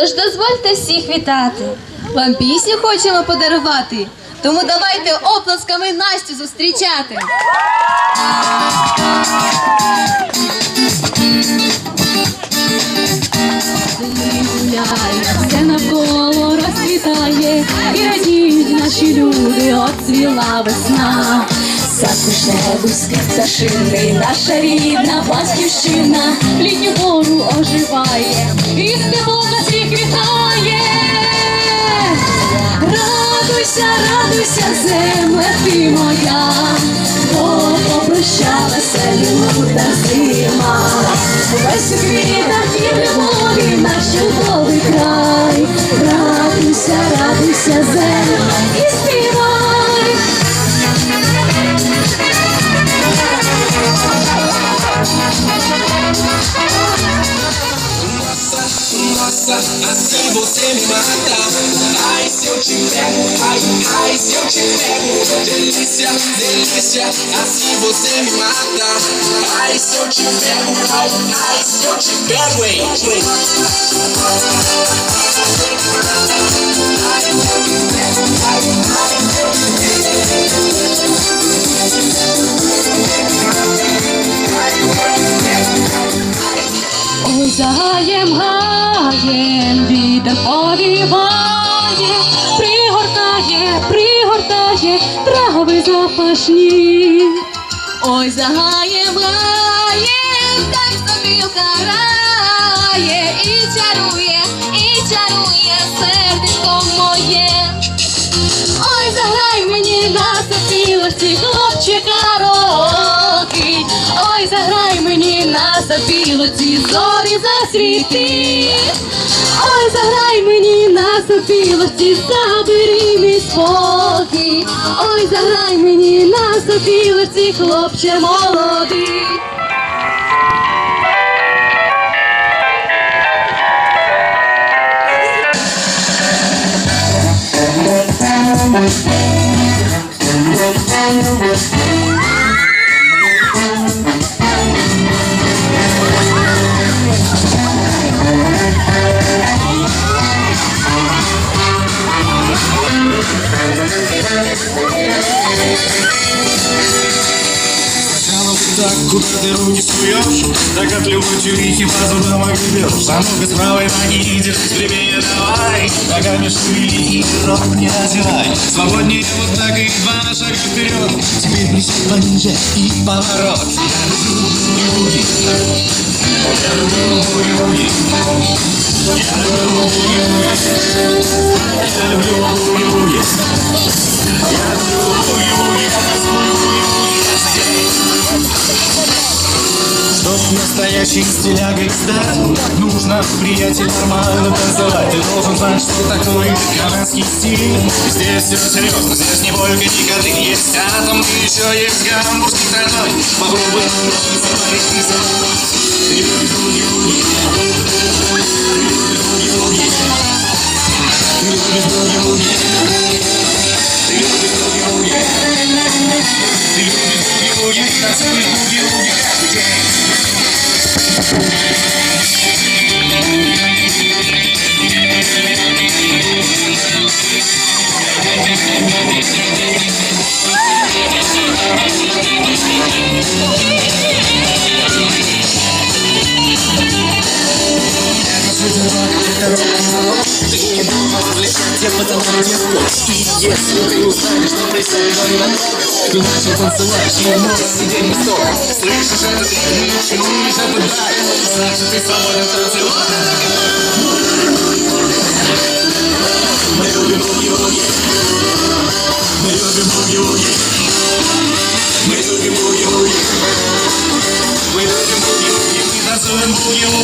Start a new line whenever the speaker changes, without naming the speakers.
Тож дозвольте всіх вітати.
Вам пісню хочемо подарувати. Тому давайте оплесками Настю зустрічати.
все навколо розцвітає, і радіють наші люди, оцвіла весна. Запишне вузьке пташини, наша рідна батьківщина, літню пору оживає, і стебло на всіх вітає. Радуйся, радуйся, земле ти моя, бо попрощалася люта зима. Весь у квітах і любові наш чудовий край. Радуйся, радуйся, земле, і співай.
Assim você me mata. Ai, se eu te pego, ai, ai, se eu te pego. Delícia, delícia, assim você me mata. Ai, se eu te pego, ai, ai, se eu te pego, hein?
Запашні.
Ой, загаєм, гаєм, так собі карає, і чарує, і чарує серденько моє.
Ой, заграй мені на сопілості, хлопчик карокий. Ой, заграй мені на сопілості, зорі засвіти. Ой, заграй мені на сопілості, забери мій спокій. Заграй мені на сопілості, хлопче молодий.
Сначала так, куда руки суешь Так от любой тюрихи по зубам огребешь Замок из правой ноги, держись прямее давай. Не шевели и рот не озирай Свободнее вот так и два на шаг вперед. Теперь присядь пониже и поворот. Я люблю буги Я люблю буги Я люблю буги Я люблю буги настоящий стилягой стать Нужно, приятель, нормально танцевать. Ты должен знать, что такое канадский стиль. Здесь все серьезно, здесь не только никоты Есть атом, и еще есть гамбургский тройной Попробуй научиться творить и забыть Ты любишь буги-буги Все потому легко И если ты узнаешь, что происходит в твоем Ты начал танцевать, не можешь себе никто Слышишь это, ты ничего не забывай Значит, ты свободен танцевать Мы любим буги-буги Мы любим буги-буги you.